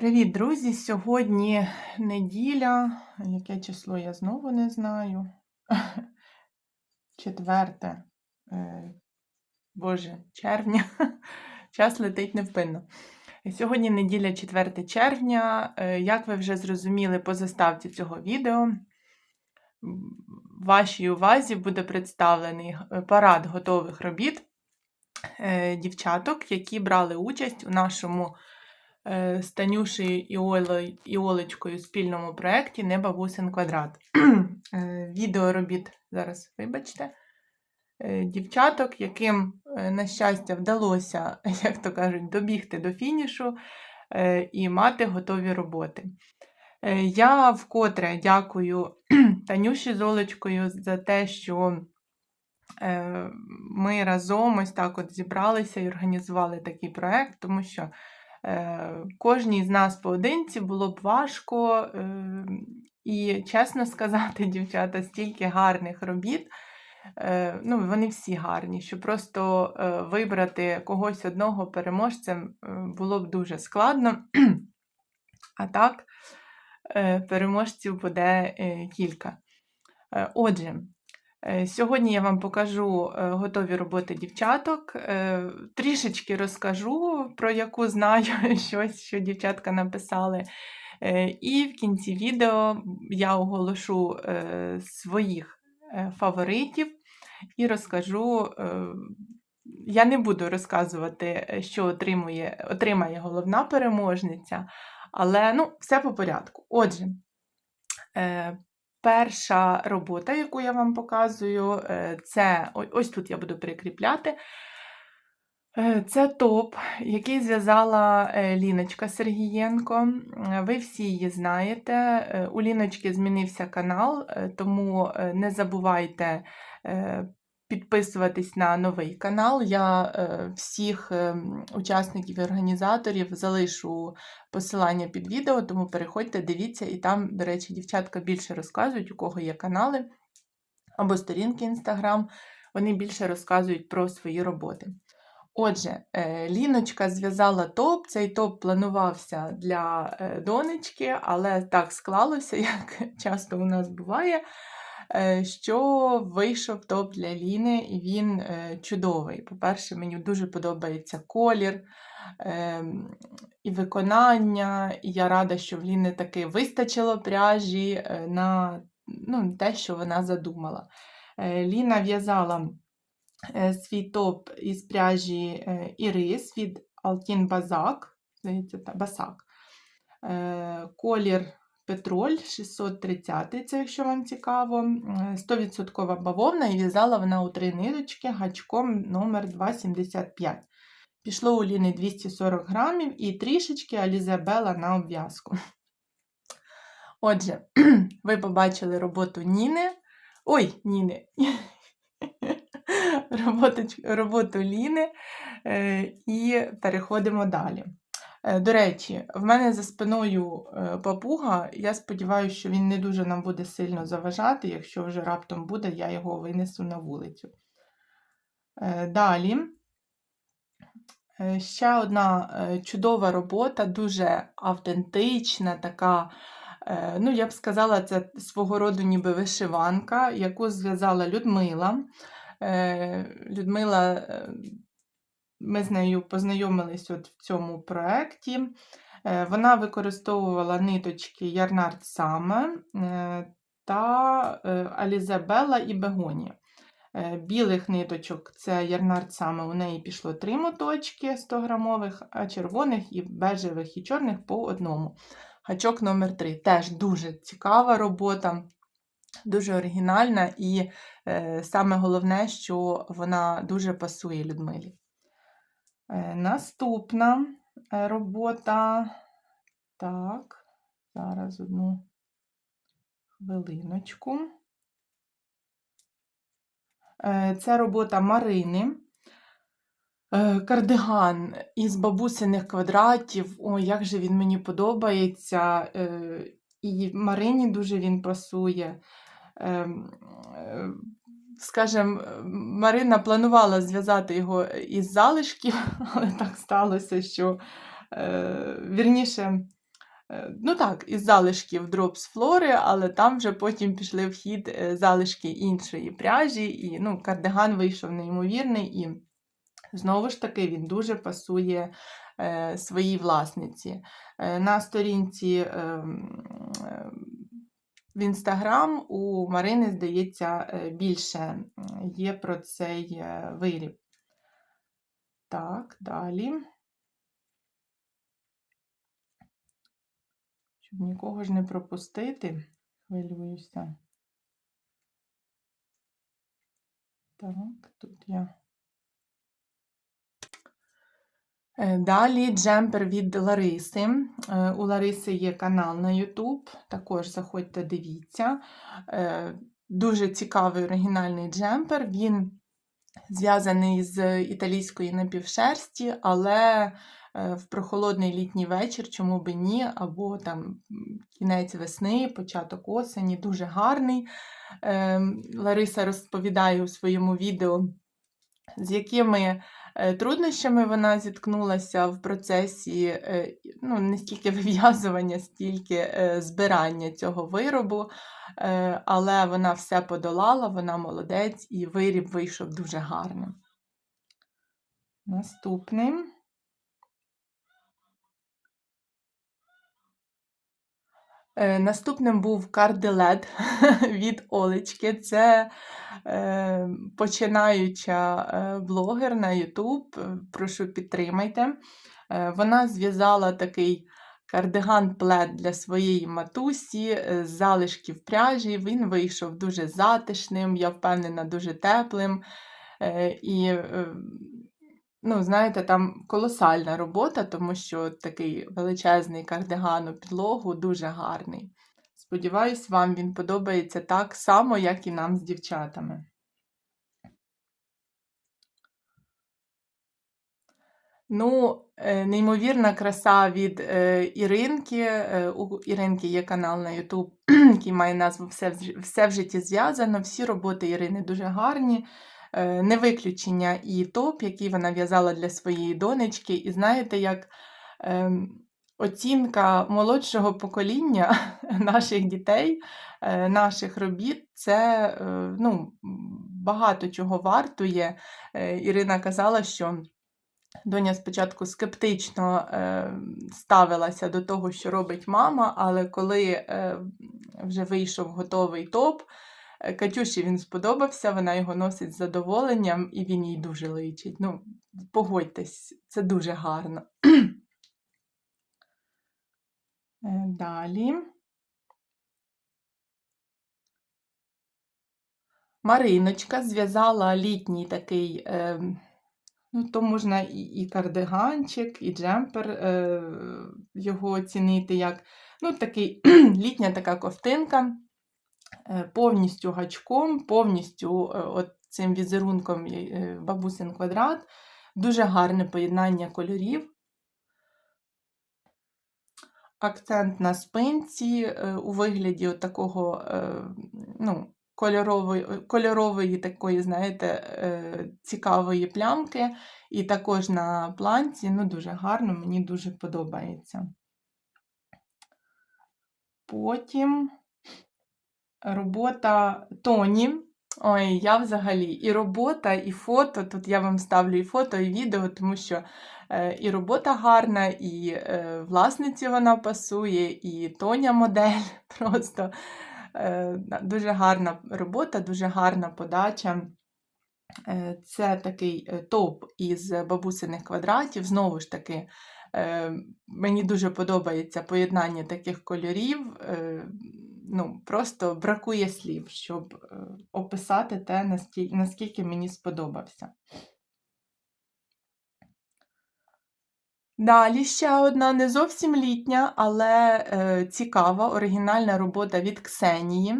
Привіт, друзі! Сьогодні неділя. Яке число я знову не знаю. Четверте, е, Боже, червня. Час летить невпинно. Сьогодні неділя 4 червня. Е, Як ви вже зрозуміли по заставці цього відео, вашій увазі буде представлений парад готових робіт е, дівчаток, які брали участь у нашому е, з Танюшею і Олею- і Олечкою спільному проєкті Не бабусин квадрат. Е, Відео робіт зараз, вибачте. е, Дівчаток, яким, е, на щастя, вдалося, як то кажуть, добігти до фінішу е, і мати готові роботи. Е, Я вкотре дякую Танюші з Олечкою за те, що е, ми разом ось так от зібралися і організували такий проект, тому що е, кожній з нас поодинці було б важко. Е, і чесно сказати, дівчата, стільки гарних робіт. Е, ну, вони всі гарні, що просто е, вибрати когось одного переможцем е, було б дуже складно. А так, е, переможців буде е, кілька. Е, Отже, е, сьогодні я вам покажу е, готові роботи дівчаток. Е, Трішечки розкажу, про яку знаю щось, що дівчатка написали. Е, І в кінці відео я оголошу е, своїх е, фаворитів і розкажу. е, Я не буду розказувати, е, що отримує, отримає головна переможниця, але ну, все по порядку. Отже, е, перша робота, яку я вам показую, е, це ось тут я буду прикріпляти. Е, Це топ, який зв'язала е, Ліночка Сергієнко. Ви всі її знаєте. У Ліночки змінився канал, тому не забувайте підписуватись на новий канал. Я е, всіх е, учасників і організаторів залишу посилання під відео, тому переходьте, дивіться, і там, до речі, дівчатка більше розказують, у кого є канали або сторінки Інстаграм. Вони більше розказують про свої роботи. Отже, е, Ліночка зв'язала топ. Цей топ планувався для донечки, але так склалося, як часто у нас буває, що вийшов топ для Ліни, і він е, чудовий. По-перше, мені дуже подобається колір ем, і виконання. І я рада, що в Ліни таки вистачило пряжі е, на ну, те, що вона задумала. Е, Ліна в'язала е, свій топ із пряжі е, Ірис від Altin Bazak, здається, Басак. Е, Колір Петроль 630, це якщо вам цікаво. Е, 100% бавовна і в'язала вона у три ниточки гачком номер 275. Пішло у Ліни 240 грамів і трішечки Алізабела на обв'язку. Отже, ви побачили роботу Ніни. Ой, Ніни. роботу, роботу Ліни е, і переходимо далі. Е, До речі, в мене за спиною е, папуга. Я сподіваюся, що він не дуже нам буде сильно заважати. Якщо вже раптом буде, я його винесу на вулицю. Е, Далі. Ще одна чудова робота, дуже автентична, така, ну, я б сказала, це свого роду ніби вишиванка, яку зв'язала Людмила. Людмила, ми з нею познайомились от в цьому проєкті. Е, Вона використовувала ниточки Ярнард Саме е, та е, Алізабела і Бегонія. Е, Білих ниточок це Ярнард саме у неї пішло три моточки 100 грамових, а червоних і бежевих і чорних по одному. Гачок номер 3 теж дуже цікава робота, дуже оригінальна, і саме головне, що вона дуже пасує Людмилі. Е, наступна е, робота. Так, зараз одну хвилиночку. Е, Це робота Марини. Кардиган із бабусиних квадратів. Ой, як же він мені подобається. І Марині дуже він пасує. Ем, е, Скажем, Марина планувала зв'язати його із залишків, але так сталося, що е, вірніше, Е, Ну так, із залишків дропс флори, але там вже потім пішли в хід залишки іншої пряжі, і ну, кардиган вийшов неймовірний, і знову ж таки він дуже пасує своїй власниці. На сторінці е, е, в інстаграм у Марини, здається, е, більше є про цей е, виріб. Так, далі. Щоб нікого ж не пропустити, хвилююся. Так, тут я. Е, Далі джемпер від Лариси. Е, У Лариси є канал на YouTube, також заходьте, дивіться. Е, Дуже цікавий оригінальний джемпер. Він зв'язаний з італійської напівшерсті, але е, в прохолодний літній вечір, чому би ні, або там кінець весни, початок осені, дуже гарний. Е, Лариса розповідає у своєму відео, з якими е, труднощами вона зіткнулася в процесі е, ну, не стільки вив'язування, стільки е, збирання цього виробу. Е, Але вона все подолала, вона молодець, і виріб вийшов дуже гарним. Наступним. Наступним був карделет від Олечки. Це е, починаюча е, блогер на. Е, Прошу підтримайте. Е, Вона зв'язала такий кардиган-плед для своєї матусі е, з залишків пряжі. Він вийшов дуже затишним, я впевнена, дуже теплим. Е, І, е, ну, знаєте, там колосальна робота, тому що такий величезний кардиган у підлогу дуже гарний. Сподіваюсь, вам він подобається так само, як і нам з дівчатами. Ну, е, неймовірна краса від е, Іринки. Е, У Іринки є канал на YouTube, який має назву Все в, ж- Все в житті зв'язано. Всі роботи Ірини дуже гарні. Е, Не виключення і топ, який вона в'язала для своєї донечки. І знаєте, як ем, оцінка молодшого покоління наших дітей, е, наших робіт, це е, ну, багато чого вартує. Ірина казала, що. Доня спочатку скептично е, ставилася до того, що робить мама, але коли е, вже вийшов готовий топ, Катюші він сподобався, вона його носить з задоволенням і він їй дуже личить. Ну, погодьтесь, це дуже гарно. Е, Далі. Мариночка зв'язала літній такий. Е, Ну, то можна і, і кардиганчик, і джемпер е, його оцінити як ну, такий, літня така ковтинка, повністю гачком, повністю е, от цим візерунком е, бабусин квадрат. Дуже гарне поєднання кольорів. Акцент на спинці е, у вигляді от такого е, ну, кольорової, кольорової такої, знаєте, е, цікавої плямки. І також на планці, ну, дуже гарно, мені дуже подобається. Потім робота Тоні. Ой, я взагалі і робота, і фото. Тут я вам ставлю і фото, і відео, тому що е, і робота гарна, і е, власниці вона пасує, і Тоня модель. Просто е, дуже гарна робота, дуже гарна подача. Це такий топ із бабусиних квадратів. Знову ж таки, мені дуже подобається поєднання таких кольорів. Ну, просто бракує слів, щоб е, описати те, наскільки мені сподобався. Далі ще одна не зовсім літня, але е, цікава оригінальна робота від Ксенії.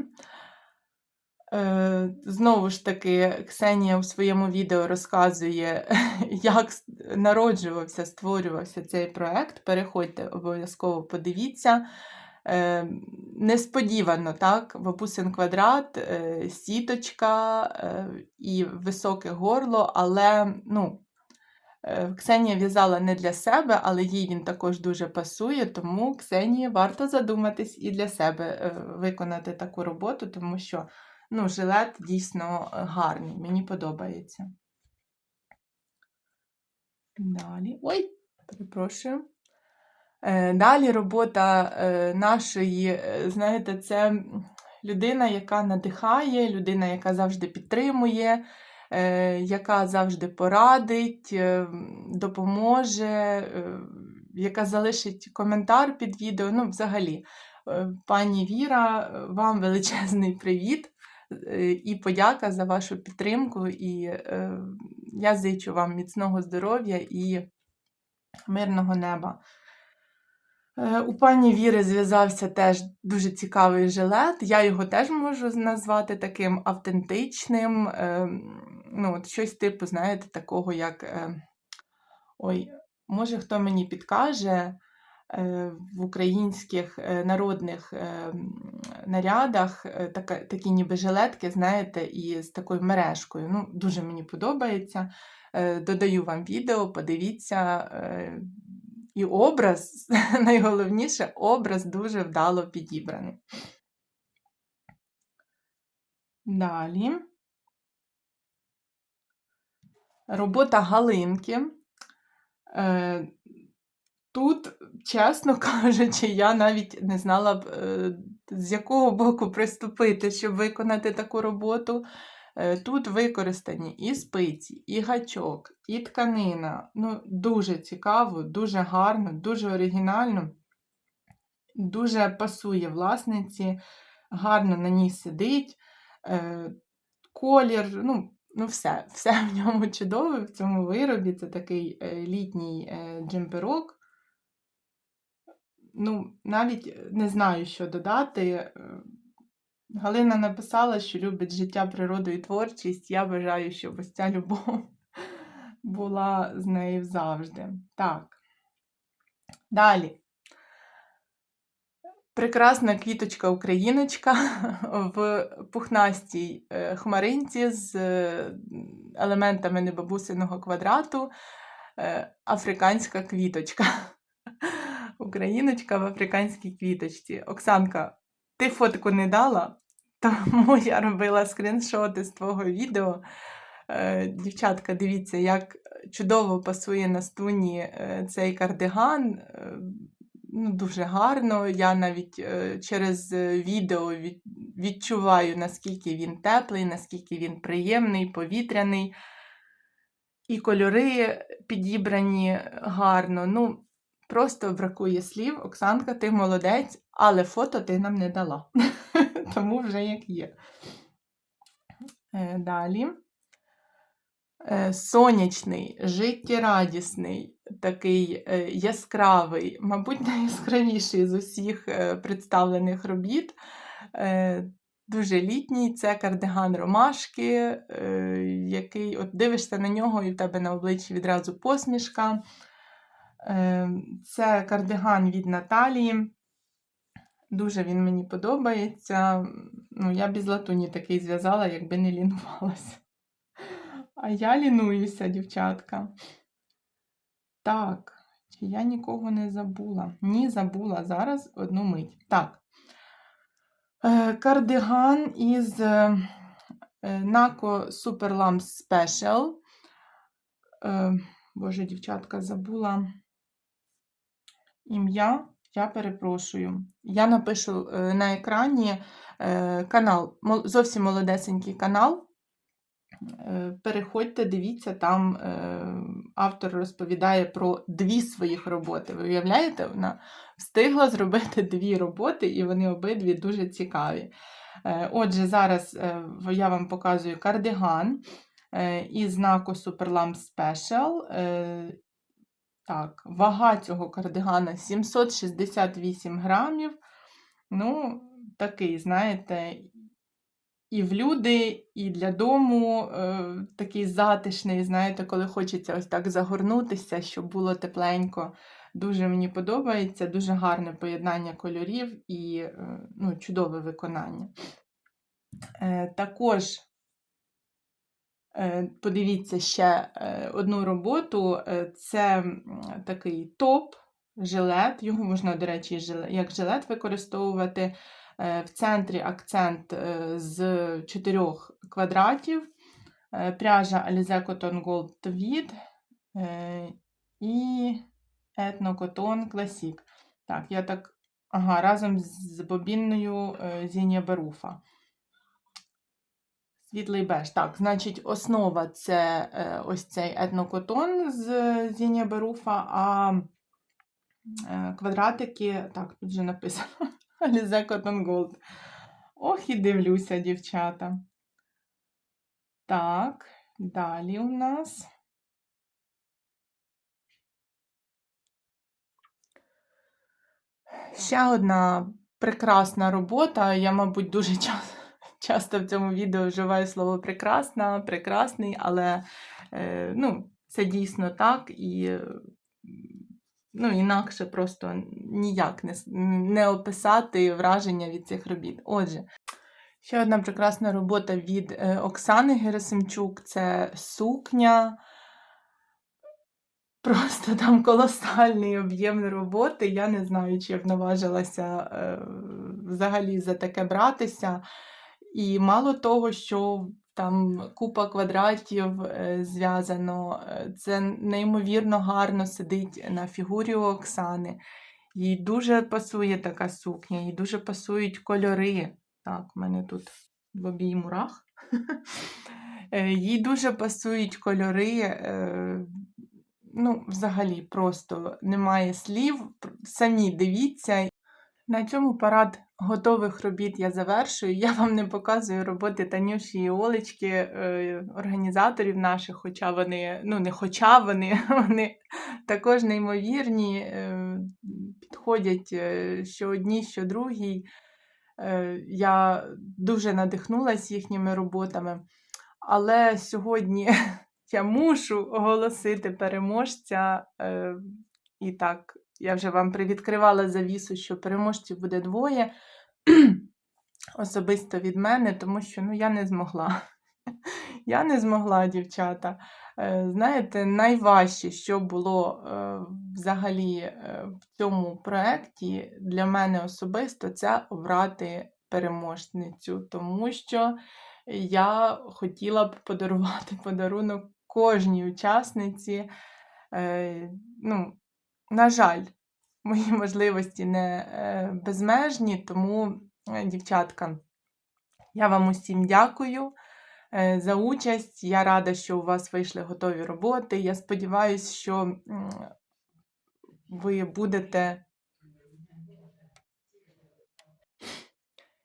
Е, Знову ж таки, Ксенія у своєму відео розказує, як народжувався, створювався цей проект. Переходьте, обов'язково подивіться. Е, Несподівано, так, бабусин квадрат, е, сіточка е, і високе горло, але ну, Ксенія в'язала не для себе, але їй він також дуже пасує, тому Ксенії варто задуматись і для себе виконати таку роботу, тому що ну, жилет дійсно гарний, мені подобається. Далі. Ой, перепрошую. Е, Далі робота е, нашої, е, знаєте, це людина, яка надихає, людина, яка завжди підтримує, яка завжди порадить, допоможе, яка залишить коментар під відео. Ну, взагалі, пані Віра, вам величезний привіт і подяка за вашу підтримку. І я зичу вам міцного здоров'я і мирного неба. Е, У пані Віри зв'язався теж дуже цікавий жилет. Я його теж можу назвати таким автентичним. е, Ну, от щось типу, знаєте, такого, як. е, Ой, може, хто мені підкаже в українських народних нарядах такі ніби жилетки, знаєте, і з такою мережкою. Ну, дуже мені подобається. Додаю вам відео, подивіться. І образ, найголовніше, образ дуже вдало підібраний. Далі. Робота Галинки. Е, Тут, чесно кажучи, я навіть не знала б, е, з якого боку приступити, щоб виконати таку роботу. Е, Тут використані і спиці, і гачок, і тканина. Ну, дуже цікаво, дуже гарно, дуже оригінально, дуже пасує власниці, гарно на ній сидить. Е, Колір, ну, ну все, все в ньому чудове в цьому виробі. Це такий е, літній джемперок. Ну, навіть не знаю, що додати. Галина написала, що любить життя, природу і творчість. Я бажаю, щоб ось ця любов була з нею завжди. Так. Далі. Прекрасна квіточка Україночка в пухнастій е, хмаринці з е, елементами небабусиного квадрату. е, Африканська квіточка. Україночка в африканській квіточці. Оксанка, ти фотку не дала, тому я робила скріншоти з твого відео. Е, Дівчатка, дивіться, як чудово пасує на стуні е, цей кардиган. Е, Ну, дуже гарно. Я навіть через відео відчуваю, наскільки він теплий, наскільки він приємний, повітряний. І кольори підібрані гарно. Ну, просто бракує слів. Оксанка, ти молодець, але фото ти нам не дала. Тому вже як є. Е, Далі. Е, Сонячний, життєрадісний, такий е, яскравий, мабуть, найяскравіший з усіх представлених робіт. Дуже літній, це кардиган ромашки, який от дивишся на нього, і в тебе на обличчі відразу посмішка. Це кардиган від Наталії. Дуже він мені подобається. Ну, я б із латуні такий зв'язала, якби не лінувалася. А я лінуюся, дівчатка. Так, чи я нікого не забула? Ні, забула зараз одну мить. Так. Е, Кардиган із е, е, Naco Super Lamps Special. Боже, дівчатка, забула ім'я. Я перепрошую. Я напишу е, на екрані е, канал, зовсім молодесенький канал. Е, Переходьте, дивіться, там автор розповідає про дві своїх роботи. Ви уявляєте, вона встигла зробити дві роботи, і вони обидві дуже цікаві. Отже, зараз я вам показую кардиган із знаку Superlamp Special. Так, вага цього кардигана 768 грамів. Ну, такий, знаєте, і в люди, і для дому е, такий затишний, знаєте, коли хочеться ось так загорнутися, щоб було тепленько. Дуже мені подобається, дуже гарне поєднання кольорів і е, ну, чудове виконання. Е, також Подивіться ще е, одну роботу. Е, Це такий топ, жилет. Його можна, до речі, як жилет використовувати. Е, В центрі акцент е, з чотирьох квадратів. Е, Пряжа Alize Cotton Gold Tweed е, і Ethno Cotton Classic. Так, я так. Ага, разом з бобінною е, Зінія Беруфа. Світлий беж. Так, значить, основа це е, ось цей етнокотон з Зінія Беруфа, а е, квадратики, так, тут вже написано Alize Cotton Gold. Ох, і дивлюся, дівчата. Так, далі у нас. Ще одна прекрасна робота. Я, мабуть, дуже часто, часто в цьому відео вживаю слово прекрасна, прекрасний, але е, ну, це дійсно так і ну, інакше просто ніяк не, не описати враження від цих робіт. Отже, ще одна прекрасна робота від е, Оксани Герасимчук це сукня. Просто там колосальний об'єм роботи. Я не знаю, чи я б наважилася е, взагалі за таке братися. І мало того, що там купа квадратів е, зв'язано, е, це неймовірно гарно сидить на фігурі у Оксани. Їй дуже пасує така сукня, їй дуже пасують кольори. Так, у мене тут в обій мурах. Е, Їй дуже пасують кольори. Ну, взагалі, просто немає слів. Самі дивіться. На цьому парад готових робіт я завершую. Я вам не показую роботи Танюші і Олечки, е, організаторів наших, хоча вони, ну не хоча вони, вони також неймовірні, е, підходять е, що одній, що другій. Е, Я дуже надихнулася їхніми роботами. Але сьогодні я мушу оголосити переможця. І так, я вже вам привідкривала завісу, що переможців буде двоє. Особисто від мене, тому що ну, я не змогла. Я не змогла, дівчата. Е, Знаєте, найважче, що було е, взагалі е, в цьому проєкті для мене особисто, це обрати переможницю, тому що я хотіла б подарувати подарунок кожній учасниці. Ну, на жаль, мої можливості не е, безмежні, тому, е, дівчатка, я вам усім дякую е, за участь. Я рада, що у вас вийшли готові роботи. Я сподіваюся, що ви будете.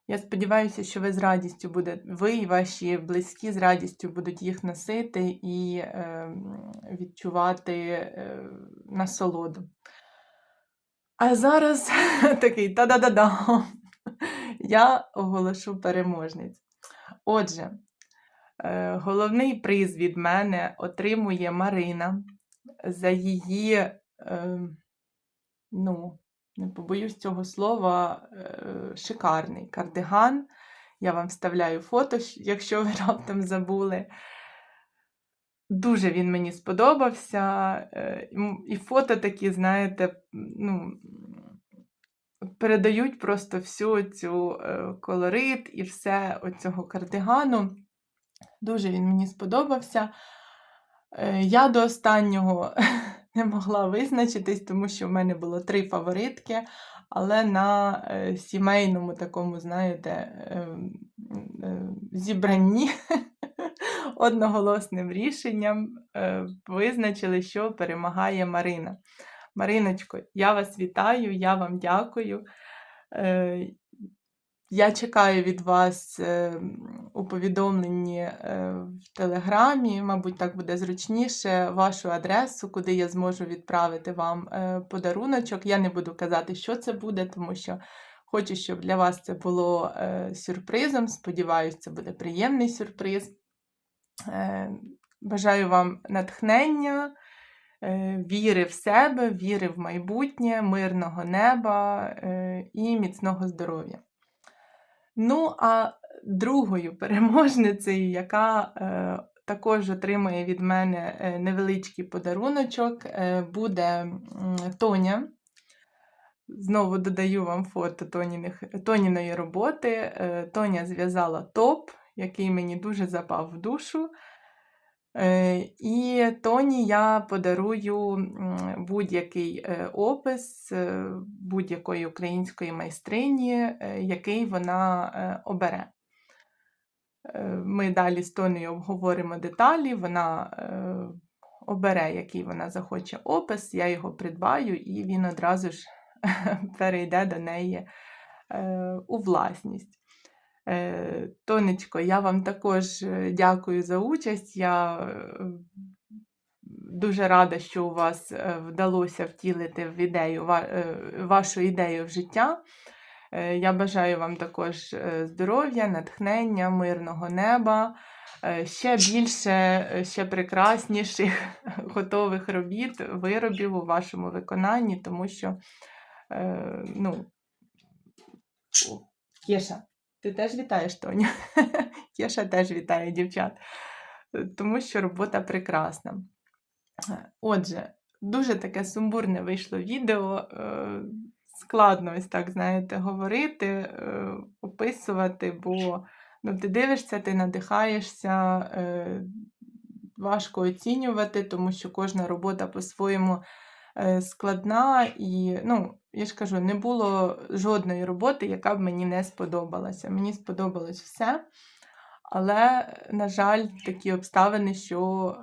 Я сподіваюся, що ви з радістю будете, ви і ваші близькі з радістю будуть їх носити і е, відчувати е, насолоду. А зараз такий та-да-да-да. Я оголошу переможниць. Отже, е, головний приз від мене отримує Марина за її, е, ну, не побоюсь цього слова, е, шикарний кардиган. Я вам вставляю фото, якщо ви раптом забули. Дуже він мені сподобався. е, І фото такі, знаєте, ну, передають просто всю цю е, колорит і все оцього кардигану. Дуже він мені сподобався. Я до останнього не могла визначитись, тому що в мене було три фаворитки, але на е, сімейному такому, знаєте, ем, е, зібранні одноголосним рішенням е, визначили, що перемагає Марина. Мариночко, я вас вітаю, я вам дякую. Е, Я чекаю від вас е, у повідомленні е, в Телеграмі, мабуть, так буде зручніше, вашу адресу, куди я зможу відправити вам е, подаруночок. Я не буду казати, що це буде, тому що хочу, щоб для вас це було е, сюрпризом. Сподіваюсь, це буде приємний сюрприз. Е, Бажаю вам натхнення, е, віри в себе, віри в майбутнє, мирного неба е, і міцного здоров'я. Ну, а другою переможницею, яка е, також отримає від мене е, невеличкий подаруночок. Е, Буде Тоня. Знову додаю вам фото Тоніних, Тоніної роботи. Е, Тоня зв'язала топ, який мені дуже запав в душу. Е, І Тоні я подарую будь-який е, опис е, будь-якої української майстрині, який вона обере. Ми далі з Тонею обговоримо деталі. Вона обере, який вона захоче опис, я його придбаю, і він одразу ж перейде до неї у власність. Е, Тонечко, я вам також е, дякую за участь. Я е, дуже рада, що у вас вдалося втілити в ідею, вашу ідею в життя. Я бажаю вам також здоров'я, натхнення, мирного неба, ще більше, ще прекрасніших готових робіт, виробів у вашому виконанні, тому що, ну, о, Кєша, ти теж вітаєш Тоню? Кєша теж вітає дівчат, Е, тому що робота прекрасна. Е, Отже, дуже таке сумбурне вийшло відео. е, Складно ось так, знаєте, говорити, описувати, бо ну, ти дивишся, ти надихаєшся, важко оцінювати, тому що кожна робота по-своєму складна. І, ну, я ж кажу, не було жодної роботи, яка б мені не сподобалася. Мені сподобалось все. Але, на жаль, такі обставини, що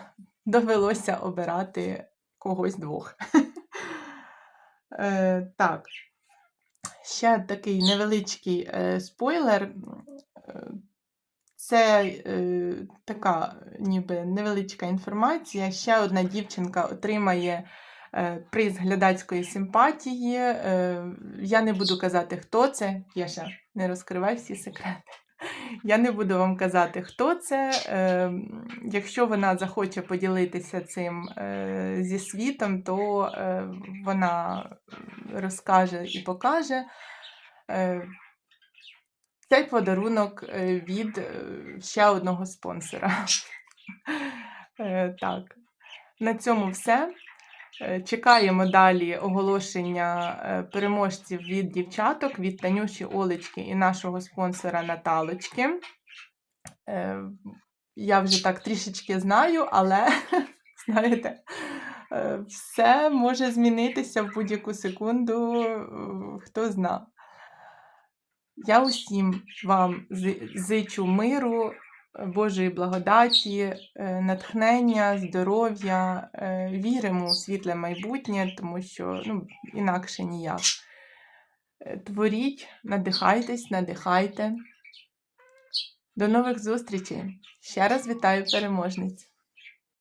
довелося обирати когось двох. Е, так, ще такий невеличкий е, спойлер. Е, Це е, така ніби невеличка інформація. Ще одна дівчинка отримає приз глядацької симпатії. Е, я не буду казати, хто це. Я ще не розкривай всі секрети. Я не буду вам казати, хто це. Е, якщо вона захоче поділитися цим е, зі світом, то е, вона розкаже і покаже. Е, цей подарунок е, від е, ще одного спонсора. Е, Так, на цьому все. Е, Чекаємо далі оголошення е, переможців від дівчаток, від Танюші Олечки і нашого спонсора Наталочки. Е, Я вже так трішечки знаю, але знаєте, все може змінитися в будь-яку секунду, хто зна. Я усім вам зичу миру, Божої благодаті, е, натхнення, здоров'я, е, віримо у світле майбутнє, тому що ну, інакше ніяк. Е, Творіть, надихайтесь, надихайте. До нових зустрічей. Ще раз вітаю переможниць.